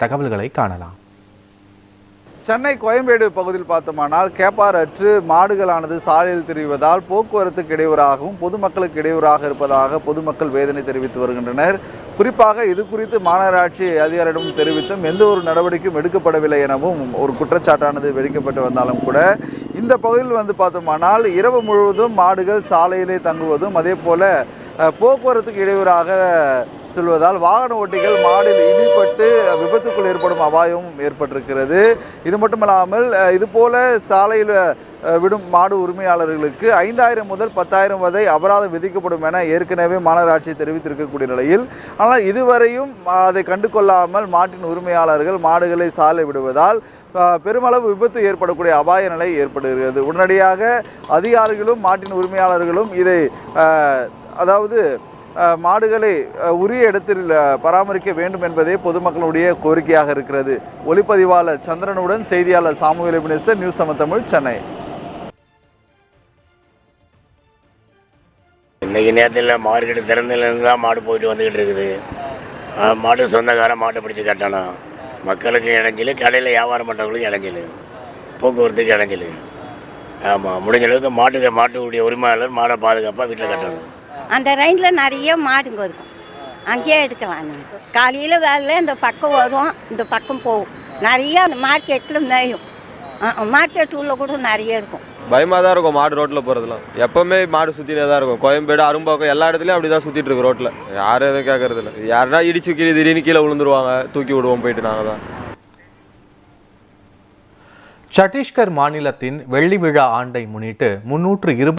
தகவல்களை காணலாம். சென்னை கோயம்பேடு பகுதியில் பார்த்தோமானால் கேப்பாரற்று மாடுகளானது சாலையில் திரிவதால் போக்குவரத்துக்கு இடையூறாகவும் பொதுமக்களுக்கு இடையூறாக இருப்பதாக பொதுமக்கள் வேதனை தெரிவித்து வருகின்றனர். குறிப்பாக இது குறித்து மாநகராட்சி அதிகாரிடம் தெரிவித்தும் எந்த ஒரு நடவடிக்கையும் எடுக்கப்படவில்லை எனவும் ஒரு குற்றச்சாட்டானது வெடிக்கப்பட்டு வந்தாலும் கூட இந்த பகுதியில் வந்து பார்த்தோமானால் இரவு முழுவதும் மாடுகள் சாலையிலே தங்குவதும் அதே போல போக்குவரத்துக்கு இடையூறாக செல்வதால் வாகன ஓட்டிகள் மாடில் இடிபட்டு விபத்துக்குள் ஏற்படும் அபாயமும் ஏற்பட்டிருக்கிறது. இது மட்டுமல்லாமல் இதுபோல இது போல சாலையில் விடும் மாடு உரிமையாளர்களுக்கு ஐந்தாயிரம் முதல் பத்தாயிரம் வரை அபராதம் விதிக்கப்படும் என ஏற்கனவே மாநகராட்சி தெரிவித்திருக்கக்கூடிய நிலையில் ஆனால் இதுவரையும் அதை கண்டு கொள்ளாமல் மாட்டின் உரிமையாளர்கள் மாடுகளை சாலை விடுவதால் பெருமளவு விபத்து ஏற்படக்கூடிய அபாய நிலை ஏற்படுகிறது. உடனடியாக அதிகாரிகளும் மாட்டின் உரிமையாளர்களும் இதை அதாவது மாடுகளை உரிய இடத்தில் பராமரிக்க வேண்டும் என்பதே பொதுமக்களுடைய கோரிக்கையாக இருக்கிறது. ஒளிப்பதிவாளர் சந்திரனுடன் செய்தியாளர் Samuel Ebenezer news seven Tamil Chennai. இன்றைக்கி நேரத்தில் மார்க்கெட்டு திறந்ததுலேருந்து தான் மாடு போயிட்டு வந்துக்கிட்டு இருக்குது. மாடு மாட்டு சொந்தக்காரன் மாட்டை பிடிச்சி கட்டணும். மக்களுக்கு இடைஞ்சல் கடையில் வியாபாரம் பண்ணுறவங்களுக்கு இடைஞ்சல் போக்குவரத்துக்கு இடைஞ்சல். ஆமாம் முடிஞ்ச அளவுக்கு மாட்டுக்கு மாட்டுடைய உரிமையாளர் மாடை பாதுகாப்பாக வீட்டில் கட்டணும். அந்த ரைண்டில் நிறைய மாடுங்க இருக்கும். அங்கேயே எடுக்கலாம் காலையில் வேலையில் இந்த பக்கம் வரும் இந்த பக்கம் போகும். நிறைய அந்த மார்க்கெட்டில் மேயும். மார்க்கெட் உள்ள கூட நிறைய இருக்கும். பயமாக தான் இருக்கும் மாடு ரோட்டில் போகிறதுலாம் எப்போவுமே மாடு சுற்றினே தான் இருக்கும். கோயம்பேடு அரும்பாக்கம் எல்லா இடத்துலையும் அப்படி தான் சுற்றிட்டு இருக்கு ரோட்டில் யாரும் எதுவும் கேட்கறது இல்லை யாருன்னா இடிச்சு கீழே திடீர்னு கீழே விழுந்துருவாங்க. தூக்கி விடுவோம் போயிட்டு நாங்கள் தான். சத்தீஸ்கர் மாநிலத்தின் வெள்ளி விழா ஆண்டை முன்னிட்டு முன்னூற்று இருபது